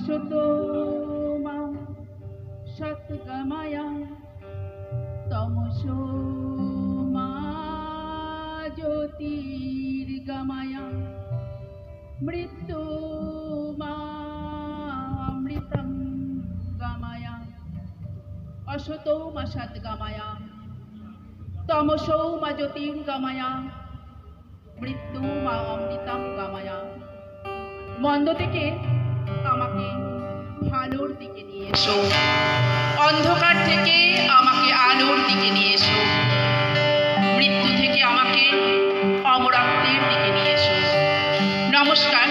অসতো মা সৎগমায়া তমসো মা জ্যোতির্গমায়া। মৃত্যু মা অমৃতং গমায়া। অসতো মা সদ্গমায়া তমসো মা জ্যোতির্গমায়া। মৃত্যু মা অমৃতম গমায়া। মন্দ থেকে আমাকে ভালোর দিকে নিয়ে এসো। অন্ধকার থেকে আমাকে আলোর দিকে নিয়ে এসো। মৃত্যু থেকে আমাকে অমরত্বের দিকে নিয়ে এসো। নমস্কার।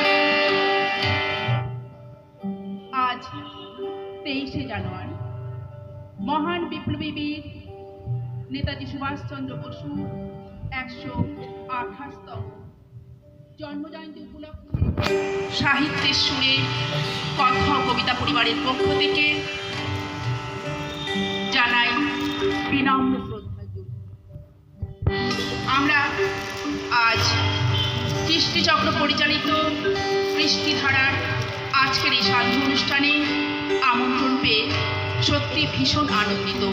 আজ তেইশে জানুয়ারি, মহান বিপ্লবী বীর নেতাজি সুভাষচন্দ্র বসু একশো আঠাশতম জন্মজয়ন্তী উপলক্ষে সাহিত্যের সুরে কথা কবিতা পরিবারের পক্ষ থেকে জানাই বিনম্র শ্রদ্ধাঞ্জলি। আমরা আজ কৃষ্টিচক্র পরিচালিত কৃষ্টিধারার আজকের এই সাধু অনুষ্ঠানে আমন্ত্রণ পেয়ে সত্যি ভীষণ আনন্দিত।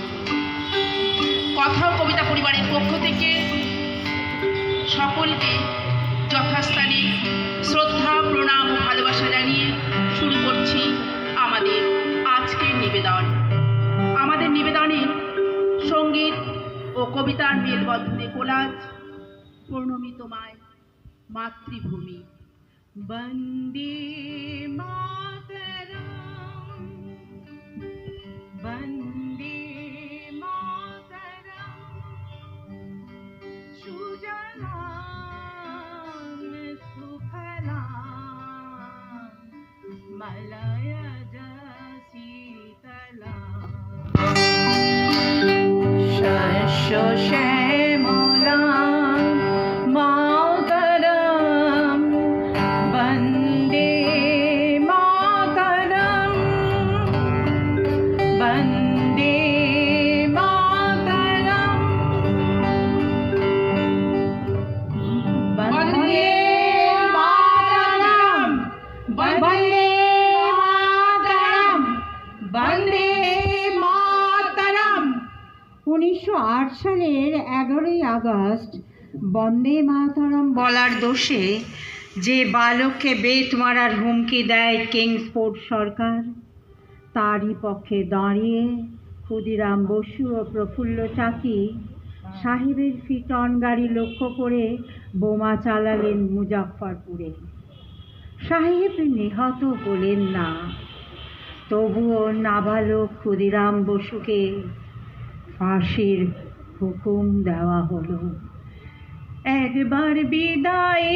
কথা ও কবিতা পরিবারের পক্ষ থেকে সকলকে যথাস্থানে শ্রদ্ধা, প্রণাম ও ভালোবাসা জানিয়ে শুরু করছি আমাদের আজকের নিবেদন। আমাদের নিবেদনে সংগীত ও কবিতার মেলবন্ধনে কোলাজ পূর্ণমী তোমায় মাতৃভূমি। বন্দে Shawshank. সালের এগারোই আগস্ট বন্দে মাতরম বলার দোষে যে বালককে বেত মারার হুমকি দেয় কিংসফোর্ড সরকার, তারই পক্ষে দাঁড়িয়ে ক্ষুদিরাম বসু ও প্রফুল্ল চাকি সাহেবের ফিটন গাড়ি লক্ষ্য করে বোমা চালালেন মুজাফফরপুরে। সাহেব নিহত হলেন না। তবুও নাবালক ক্ষুদিরাম বসুকে ফাঁসির হুকুম দেওয়া হলো। একবার বিদায়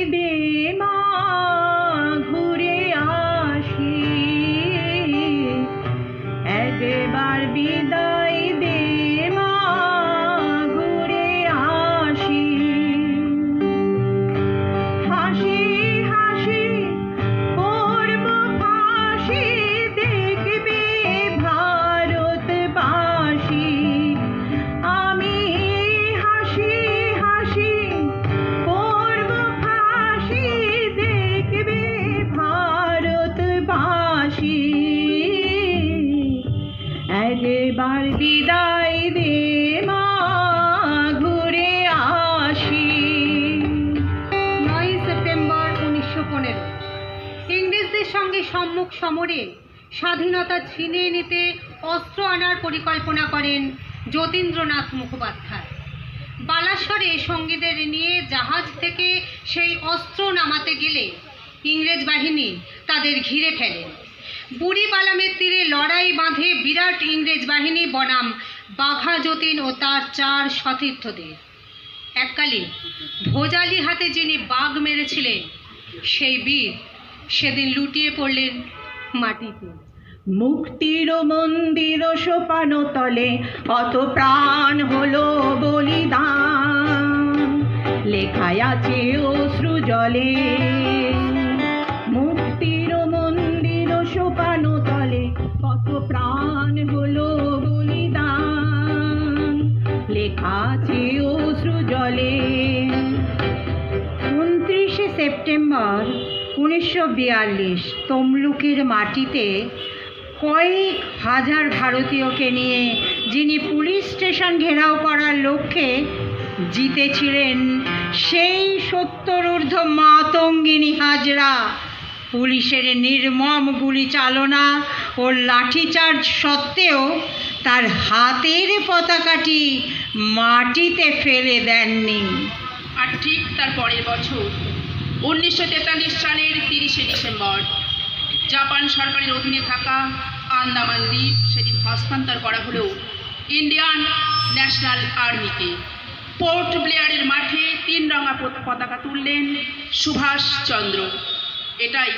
একবার বিদায় দে সেপ্টেম্বর উনিশশো পনেরো। ইংরেজদের সঙ্গে সম্মুখ সমরে স্বাধীনতা ছিনিয়ে নিতে অস্ত্র আনার পরিকল্পনা করেন যতীন্দ্রনাথ মুখোপাধ্যায়। বালাসরে সঙ্গীদের নিয়ে জাহাজ থেকে সেই অস্ত্র নামাতে গেলে ইংরেজ বাহিনী তাদের ঘিরে ফেলে। বুড়ি বালামের তীরে লড়াই বাঁধে বিরাট ইংরেজ বাহিনী বনাম। বাঘা যতীন ও তার চার সতীর্থদের। এককালীন ভোজালি হাতে যিনি বাঘ মেরেছিলেন, সেই বীর সেদিন লুটিয়ে পড়লেন মাটিতে। মুক্তির মন্দির সোপান তলে কত প্রাণ হলো বলিদান। লেখায় আছে অশ্রু জলে। জলে উনত্রিশে সেপ্টেম্বর উনিশশো বিয়াল্লিশ তমলুকের মাটিতে কয়েক হাজার ভারতীয়কে নিয়ে যিনি পুলিশ স্টেশন ঘেরাও করার লক্ষ্যে জিতেছিলেন, সেই সত্তর ঊর্ধ্ব মাতঙ্গিনী হাজরা। পুলিশের নির্মম গুলি চালনা ও লাঠিচার্জ সত্ত্বেও তার হাতের পতাকাটি মাটিতে ফেলে দেননি। আর ঠিক তার পরের বছর, উনিশশো তেতাল্লিশ সালের তিরিশে ডিসেম্বর, জাপান সরকারের অধীনে থাকা আন্দামান দ্বীপ সেটি হস্তান্তর করা হলো ইন্ডিয়ান ন্যাশনাল আর্মিকে পোর্ট ব্লেয়ারের মাঠে তিন রঙা পতাকা তুললেন সুভাষচন্দ্র এটাই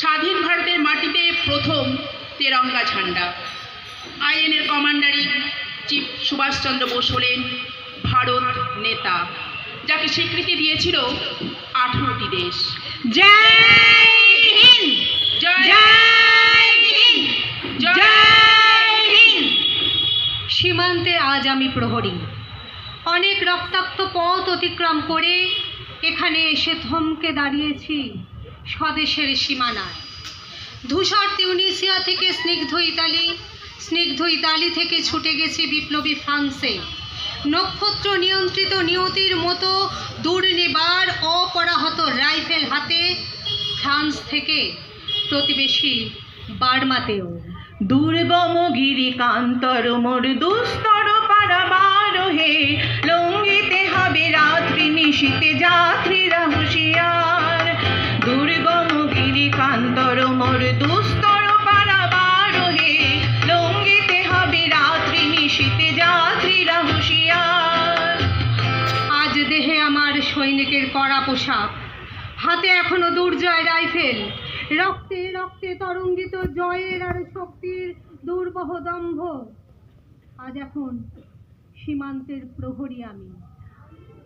স্বাধীন ভারতের মাটিতে প্রথম তেরঙ্গা ঝান্ডা। আইএনের কমান্ডারি চিফ সুভাষচন্দ্র বোস হলেন ভারত নেতা যাকে স্বীকৃতি দিয়েছিল আঠারোটি দেশ। জয় হিন্দ! জয় জয় হিন্দ! জয় হিন্দ! সীমান্তে আজ আমি প্রহরী। অনেক রক্তাক্ত পথ অতিক্রম করে এখানে এসে থমকে দাঁড়িয়েছি স্বদেশের সীমানায়। ধূসর তিউনিসিয়া থেকে স্নিগ্ধ ইতালি স্নিগ্ধ ইতালি থেকে ছুটে গেছি বিপ্লবী ফ্রান্সে। নক্ষত্র নিয়ন্ত্রিত নিয়তির মতো দুর্নিবার অপরাহত রাইফেল হাতে ফ্রান্স থেকে। প্রতিবেশী বার্মাতেও। দুর্গম গিরি কান্তর মোর দুস্তর পারাবার হে লঙ্গিতে হবে রাত্রি নিশীতে যাত্রীরা হুঁশিয়ার। পোশাক। হাতে এখনও দুর্জয় রাইফেল। রক্তে রক্তে তরঙ্গিত জয়ের আর শক্তির দুর্বহ দম্ভ। আজ এখন সীমান্তের প্রহরী আমি।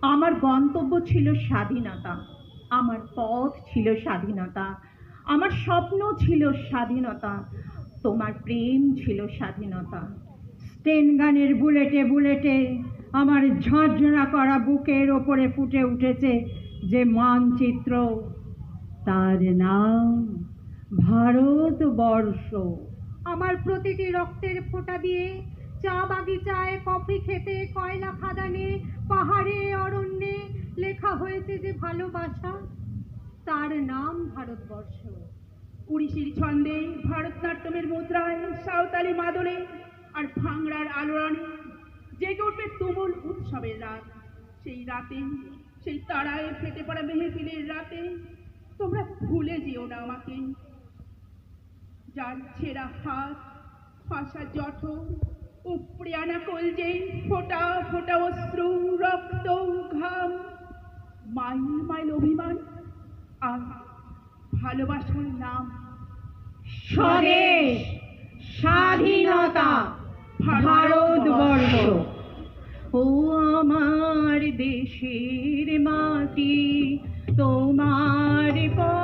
আমার গন্তব্য ছিল স্বাধীনতা। আমার পথ ছিল স্বাধীনতা। আমার স্বপ্ন ছিল স্বাধীনতা। তোমার প্রেম ছিল স্বাধীনতা। স্টেন গানের বুলেটে বুলেটে আমার ঝরঝরা করা বুকের ওপরে ফুটে উঠেছে যে মানচিত্র, তার নাম ভারতবর্ষ। আমার প্রতিটি রক্তের ফোঁটা দিয়ে চা বাগিচায় কফি খেতে, কয়লা খাদানে, পাহাড়ে, অরণ্যে লেখা হয়েছে যে ভালোবাসা, তার নাম ভারতবর্ষ। উড়িষ্যির ছন্দে ভারতনাট্যমের মুদ্রায়, সাঁওতালি মাদনে আর ভাংড়ার আলোড়নে জেগে উঠবে তুমুল উৎসবের রাত। সেই রাতে সেই তারায় ফেটে পড়া মেহফিলের রাতে তোমরা ভুলে যেও না আমাকে। যার ছেঁড়া হাত ফাঁসা জঠর উপড়ে আনা কলজে ফোটা ফোটা অশ্রু রক্ত ঘাম মাইল মাইল অভিমান আর ভালোবাসার নাম। স্বদেশ স্বাধীনতা ভারতবর্ষ। ও আমার দেশের মাটি তোমার পরে